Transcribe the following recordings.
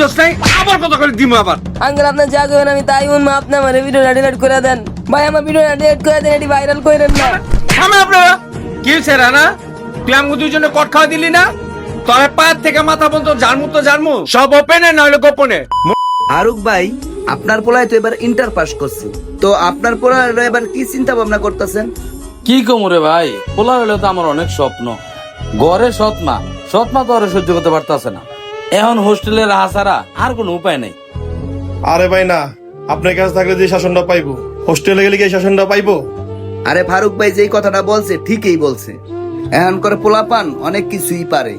বুঝছ নাই? আবার কত করে দিমু আবার। আঙ্কেল আপনার যা করবেন আমি তাই আপনি আমার ভিডিওটা ডিলিট করে দেন। ভাই আমার ভিডিওটা ডিলিট করে দেন এটি ভাইরাল করেন না। থামে আপনারা। কি হয়েছে রানা? তুই দুইজনে কট খাওয়া দিলি না? তবে পায়ের থেকে মাথা পর্যন্ত জানমু তো জানমু সব ওপেনে নইলে গোপনে। আরুক ভাই আপনার পোলায় তো এবার ইন্টার পাস করছে। তো আপনার পোলায় এবার কি চিন্তা ভাবনা করতেছেন? কি কমরে ভাই? পোলা হইলে তো আমার অনেক স্বপ্ন। ঘরে সৎ মা সৎ মা তো আর সহ্য করতে পারতাছে না। এখন হোস্টেলে রাহা ছাড়া আর কোনো উপায় নেই। আরে ভাই না আপনার কাছে থাকলে যে শাসনটা পাইবো? হোস্টেলে গেলে কি এই শাসনটা পাইবো? আরে ফারুক ভাই যেই কথাটা বলছে ঠিকই বলছে। এখন করে পোলা পান অনেক কিছুই পারে।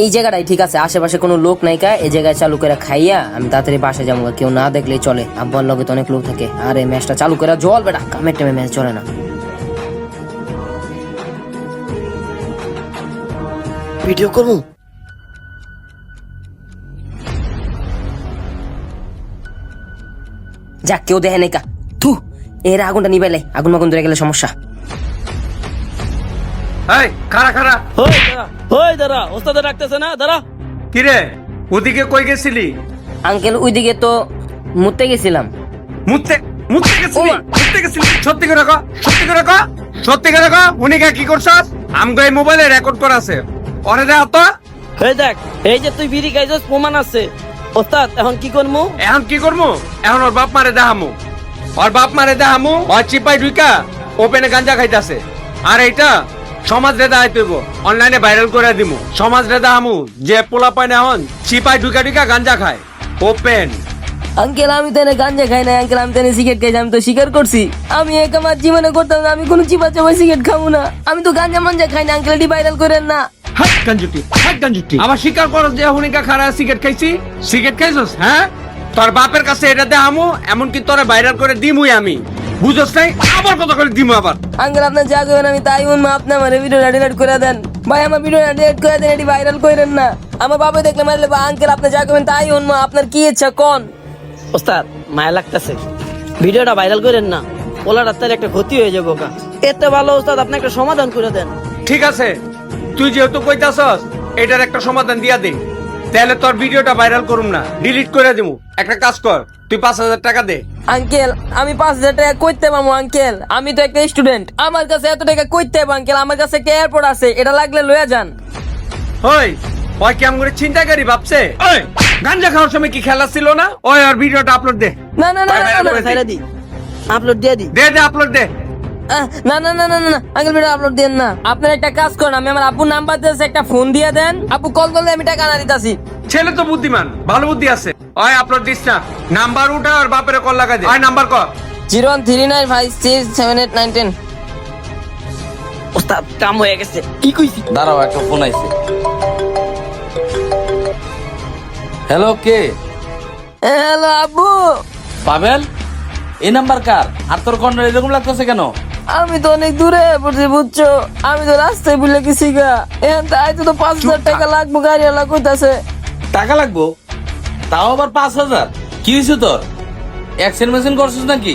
এই জায়গাটাই ঠিক আছে আশেপাশে কোনো লোক নাই কা এই জায়গায় চালু করে খাইয়া আমি তাড়াতাড়ি বাসা যাব কেউ না দেখলেই চলে আব্বার লগে তো অনেক লোক থাকে। আরে ম্যাচটা চালু করে জল বেটা কামের টাইমে ম্যাচ চলে না। ভিডিও করব? যাক কেউ দেখে নাই কা। থু এর আগুনটা নিবাইলে আগুন মাগুন ধরে গেলে সমস্যা। এই খারা খারা দাঁড়া হই দাঁড়া ওস্তাদে ডাকতেছে না দাঁড়া। কিরে ওদিকে কই গেছিলি? আঙ্কেল ওইদিকে তো মুতে গেছিলাম। মুততে মুততে গেছিলি? মুততে গেছিলি? সত্যি করে কো সত্যি করে কো সত্যি করে কো উনি কা কি করছস? আমগো এই মোবাইলে রেকর্ড করা আছে ওরে দে তো। হই দেখ এই যে তুই বিড়ি খাইছস প্রমাণ আছে। ওস্তাদ এখন কি করব এখন কি করব এখন ওর বাপ মারে দেখামু। ওর বাপ মারে দেখামু ওর চিপাই ঢুইকা ওপেনে গাঞ্জা খাইতাছে। আর এইটা সমাজ রে দেখাই তৈব অনলাইনে ভাইরাল করে দিমু। সমাজ রে দেখামু যে পোলা পায় না এখন চিপাই ঢুকা ঢুকা গাঞ্জা খায়। ওপেন। আঙ্কেল আমি তো গাঞ্জা খাই না আঙ্কেল আমি তো সিগারেট খাইছি আমি তো স্বীকার করছি। আমি এক আমার জীবনে করতাম না আমি কোনো চিপা চাপা সিগারেট খাব না। আমি তো গাঞ্জা মাঞ্জা খাই না আঙ্কেল এটি ভাইরাল করেন না। হাট গাঞ্জুটি হাট গাঞ্জুটি আবার স্বীকার করো যে হুনিকা খারা সিগারেট খাইছি। সিগারেট খাইছস? হ্যাঁ? তোর বাপের কাছে এটা দেখামু এমনকি তোরে ভাইরাল করে দিমুই আমি। বুঝছস নাই? আবার কত করে দিমু আবার? আঙ্কেল আপনার যা করবেন আমি তাই উন আপনি আমার ভিডিওটা ডিলিট করে দেন। ভাই আমার ভিডিওটা ডিলিট করে দেন এটি ভাইরাল করেন না। আমার বাবা দেখলে মারলে বা আঙ্কেল আপনি যা করবেন তাই উন আপনার কি ইচ্ছা কোন? ওস্তাদ মায়া লাগতেছে। ভিডিওটা ভাইরাল করেন না। ওলার তার একটা ক্ষতি হয়ে যাব কা এতে ভালো ওস্তাদ আপনি একটা সমাধান করে দেন। ঠিক আছে। তুই যেহেতু কইতাছস এটার একটা সমাধান দিয়া দে। তাহলে তোর ভিডিওটা ভাইরাল করুম না ডিলিট করে দিমু। একটা কাজ কর তুই পাঁচ হাজার টাকা দে। আঙ্কেল আমি পাঁচ হাজার টাকা কইতে পাবো আঙ্কেল। আমি তো একটা স্টুডেন্ট আমার কাছে এত টাকা কইতে পাবো আঙ্কেল। আমার কাছে একটা এয়ারপোর্ট আছে এটা লাগলে লয়ে যান। ওই ওই কেমন করে চিন্তা করি ভাবছে? ওই গাঞ্জা খাওয়ার সময় কি খেলা ছিল না? ওই আর ভিডিওটা আপলোড দে। না না না না, না, না। ছাইরা দি আপলোড দিয়ে দি। দে দে আপলোড দে। আহ, না না না না না না আঙ্কেল ভিডিও আপলোড দেন না। আপনার একটা কাজ করেন আমি আমার আব্বুর নাম্বার দিয়েছে একটা ফোন দিয়ে দেন। আপু কল করলে আমি টাকা না দিতাছি। ছেলে তো বুদ্ধিমান ভালো বুদ্ধি আছে। ওই আপলোড দিস না। নাম্বার উঠা আর বাপের কল লাগা দে। ওই নাম্বার কর। Zero one three nine five six seven eight nine ten. ওস্তাদ কাম হয়ে গেছে। কি কইছি? দাঁড়াও একটা ফোন আইছে। হ্যালো কে? হ্যালো আব্বু। পাবেল এই নাম্বার কার? আর তোর কর্নার এরকম লাগতেছে কেন? আমি তো অনেক দূরে পড়ছি বুঝছ? আমি তো রাস্তায় ভুলে গেছি গা। এখন তাই তো পাঁচ হাজার টাকা লাগবো গাড়ি আলা কইতাছে। টাকা লাগবো? তাও আবার পাঁচ হাজার? কি হয়েছে তোর? অ্যাক্সিডেন্ট মেশিন করছিস নাকি?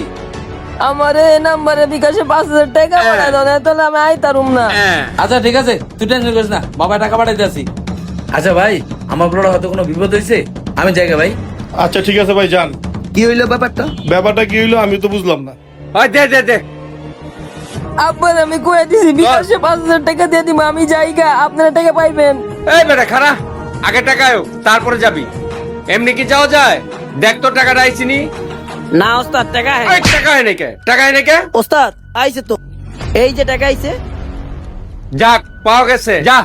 আমার এই নাম্বারে বিকাশে পাঁচ হাজার টাকা পাঠাই দাও না তাহলে আমি আইতারুম না। হ্যাঁ। আচ্ছা ঠিক আছে তুই টেনশন করিস না বাবা টাকা পাঠাইতে আসি। আচ্ছা ভাই আমার বড় হয়তো কোনো বিপদ হয়েছে? আমি জায়গা ভাই। আচ্ছা ঠিক আছে ভাই যান। কি হইল ব্যাপারটা? ব্যাপারটা কি হইল আমি তো বুঝলাম না। ওই দে দে দে। আব্বার আমি কয়ে দিছি বিকাশে পাঁচ হাজার টাকা দিয়ে দিব আমি যাই গা আপনারা টাকা পাইবেন। এই বেটা খারা আগে টাকা আয়ো, তারপরে যাবি। এমনি কি যাওয়া যায়? দেখ তো টাকাটা আইছিনি না। ওস্তাদ টাকা হ্যাঁ টাকা হয় নাকি? টাকা হয় নাকি? ওস্তাদ আইছে তো। এই যে টাকা আইছে। যাক পাওয়া গেছে। যা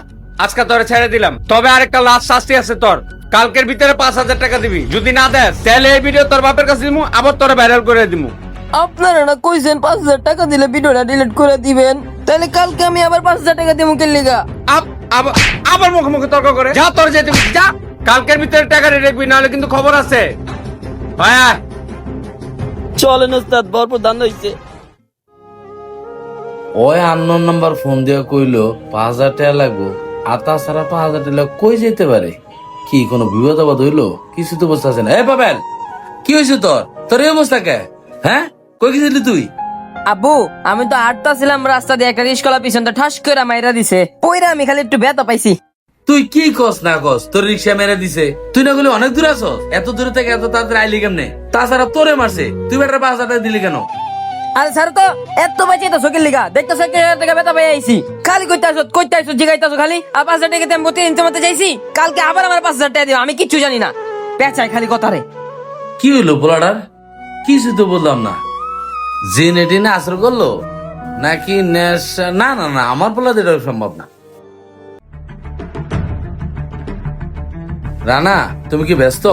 আজকে তোরে ছেড়ে দিলাম। তবে আরেকটা লাস্ট শাস্তি আছে তোর। কালকের ভিতরে পাঁচ হাজার টাকা দিবি। যদি না দেস তাহলে এই ভিডিও তোর বাপের কাছে দিমু আবার তোরে ভাইরাল করে দিমু। আপনারা না কইছেন পাঁচ হাজার টাকা দিলে ভিডিওটা ডিলিট করে দিবেন। তাহলে কালকে আমি আবার পাঁচ হাজার টাকা দিব কে লিগা আব- আব- আবার মুখে মুখে তর্ক করে। যা তোর যেতে যা! কালকের ভিতরে টাকা রাখবি নাহলে কিন্তু খবর আছে। হ্যাঁ চলেন ওস্তাদ ভরপুর দান হইছে। ওই আননোন নাম্বার ফোন দিয়ে কইলো পাঁচ হাজার টাকা লাগবো। আর তাছাড়া পাঁচ হাজার টাকা কই যেতে পারে? কি কোনো বিপদ আপদ হইল? কিছু তো বুঝতে না এ পাবেল কি হয়েছে তোর? তোর এই অবস্থা কে? হ্যাঁ? কই গেছিলি তুই? আব্বু আমি তো আটটা ছিলাম রাস্তা দিয়ে একটা রিস্কলা পিছনটা ঠাস করে মাইরা দিছে। পইরা আমি খালি একটু ব্যথা পাইছি। তুই কি কস না কস? তোর রিক্সা মেরে দিছে। তুই না বলি অনেক দূর আছো এত দূরে থেকে এত তাড়াতাড়ি আইলি কেমনে? তাছাড়া তোরে মারছে। তুই বেটার পাঁচ হাজার টাকা দিলি কেন? আরে স্যার তো এত বেঁচে তো সকিল লিগা। একটা হাজার টাকা বেতা পেয়ে আইছি। খালি কইতে আসো কইতে আসো জিগাইতেছো খালি। আর পাঁচ হাজার টাকা আমি প্রতিদিন জমাতে চাইছি। কালকে আবার আমার পাঁচ হাজার টাকা দিও আমি কিচ্ছু জানি না। পেঁচাই খালি কথা রে কি হইল পোলাডার? কিছু তো বললাম না। জেনে টেনে আসর করল? নাকি না না না, আমার বলা এটা সম্ভব না। রানা, তুমি কি ব্যস্ত?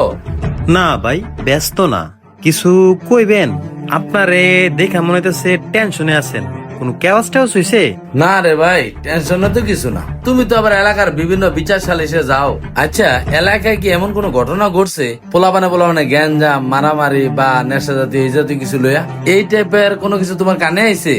না ভাই, ব্যস্ত না। কিছু কইবেন? আপনারে দেখা মনে হইতেছে টেনশনে আছেন। কোনো কেওয়াজ টেওয়াজ হইছে? না রে ভাই টেনশন তো কিছু না। তুমি তো আবার এলাকার বিভিন্ন বিচার সালিশে যাও। আচ্ছা এলাকায় কি এমন কোনো ঘটনা ঘটছে? পোলাপানে পোলাপানে গ্যাঞ্জাম মারামারি বা নেশা জাতীয় এই জাতীয় কিছু লইয়া। এই টাইপের কোনো কিছু তোমার কানে আইছে?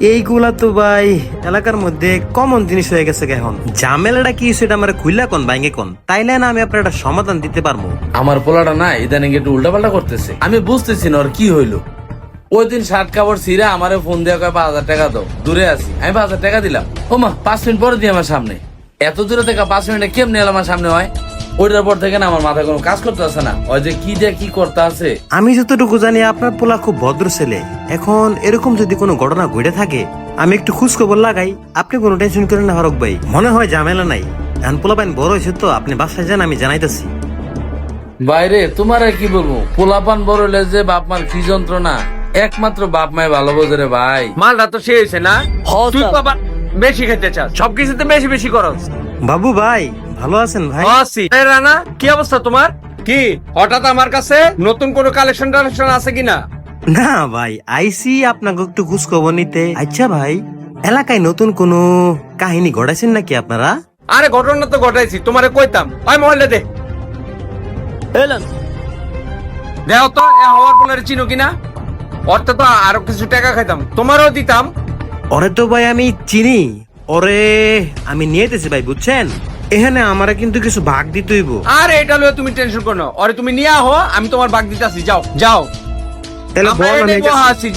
এইগুলা তো ভাই এলাকার মধ্যে কমন জিনিস হয়ে গেছে এখন। ঝামেলাটা কি সেটা আমার খুইলা কোন বাইঙ্গে কোন? তাইলে না আমি আপনার একটা সমাধান দিতে পারব। আমার পোলাটা না ইদানিং একটু উল্টাপাল্টা করতেছে। আমি বুঝতেছি না ওর কি হইল। ওই দিন শার্ট কাপড় ছিঁড়ে আমারে ফোন দিয়ে কয় পাঁচ হাজার টাকা দাও। দূরে আছি। আমি পাঁচ হাজার টাকা দিলাম। ও মা পাঁচ মিনিট পরে দিয়ে আমার সামনে। এত দূরে থেকে পাঁচ মিনিটে কেমনে এলো আমার সামনে হয়? ওইটার পর থেকে না আমার মাথায় কোনো কাজ করতে আসে না। ওই যে কি দিয়ে কি করতে আছে আমি যতটুকু জানি আপনার পোলা খুব ভদ্র ছেলে। এখন এরকম যদি কোনো ঘটনা ঘটে থাকে আমি একটু খোঁজ খবর লাগাই। আপনি কোনো টেনশন করেন না হরক ভাই। মনে হয় ঝামেলা নাই। এখন পোলা পাইন বড় হয়েছে তো আপনি বাসায় যান আমি জানাইতেছি। বাইরে তোমার আর কি বলব? পোলাপান বড় হলে যে বাপ মার কি যন্ত্রণা? একমাত্র বাপ মায় ভালো বোঝে রে ভাই। মালটা তো সে হয়েছে না? তুই। তো আবার বেশি খেতে চাস। সবকিছুতে বেশি বেশি করস। বাবু ভাই ভালো আছেন ভাই? আসি এই রানা কি অবস্থা তোমার? কি? হঠাৎ আমার কাছে নতুন কোনো কালেকশন টালেকশন আছে কিনা? না ভাই আইসি আপনাকে একটু খোঁজ খবর নিতে। আচ্ছা ভাই এলাকায় নতুন কোনো কাহিনী ঘটাইছেন নাকি আপনারা? আরে ঘটনা তো ঘটাইছি তোমারে কইতাম। ওই মহল্লে দে। এলেন দেও তো এ হওয়ার পনেরো চিনো কিনা? অর্থে তো আরও কিছু টাকা খাইতাম। তোমারও দিতাম। ওরে তো ভাই আমি চিনি। ওরে আমি নিয়েতেছি ভাই বুঝছেন? এখানে আমারে কিন্তু কিছু ভাগ দিতে হইব। আর এটা লয়ে তুমি টেনশন করো না। আরে তুমি নিয়ে আহো আমি তোমার ভাগ দিতে আসি যাও যাও। তাহলে বল আমি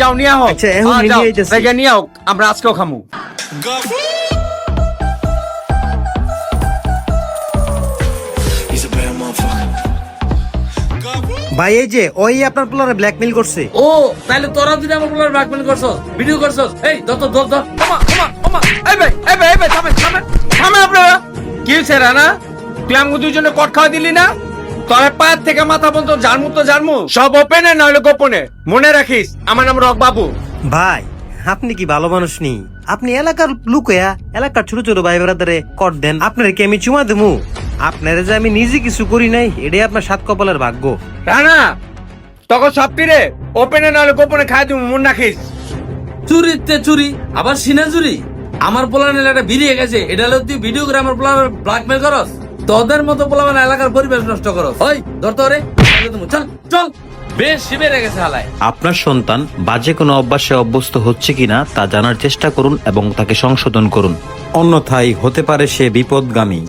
যাও নিয়ে আহো আচ্ছা, এখন নিয়ে। জায়গা নিয়ে আও আমরা আজকেও খামু। ভাই এই যে ওই আপনার প্লারে ব্ল্যাকমেল করছে। ও তাহলে তোরা দিন আমার পোলার ব্ল্যাকমেল করছস ভিডিও করছস এই দত দত দত ওমা ওমা ওমা এই ভাই এই ভাই এই ভাই থামেন থামেন থামেন আপনারা। কি হয়েছে রানা? তুই আমাকে দুইজনে কট খাওয়া দিলি না? তবে পায়ের থেকে মাথা পর্যন্ত জানমু তো জানমু সব ওপেনে না হলে গোপনে? মনে রাখিস আমার নাম রক বাবু। ভাই আপনি কি ভালো মানুষ নি? আপনি এলাকার লুকয়া এলাকার ছোট ছোট ভাই বেড়াদারে কট দেন আপনার কি আমি চুমা দেবো? আপনারা যে আমি নিজে কিছু করি নাই এটাই আপনার সাত কপালের ভাগ্য। রানা তখন সবটি রে ওপেনে না হলে গোপনে খাই দিব মন রাখিস চুরিতে চুরি আবার সিনা চুরি? আমার পোলার এলাকা বেরিয়ে গেছে এটা হলো তুই ভিডিও করে আমার পোলার ব্ল্যাকমেল করস? তোদের মতো পোলা মানে এলাকার পরিবেশ নষ্ট করস। ওই ধর তো রে চল চল। বেশ গেছে হালায়। আপনার সন্তান বাজে কোনো অভ্যাসে অভ্যস্ত হচ্ছে কিনা তা জানার চেষ্টা করুন এবং তাকে সংশোধন করুন। অন্যথায় হতে পারে সে বিপদগামী।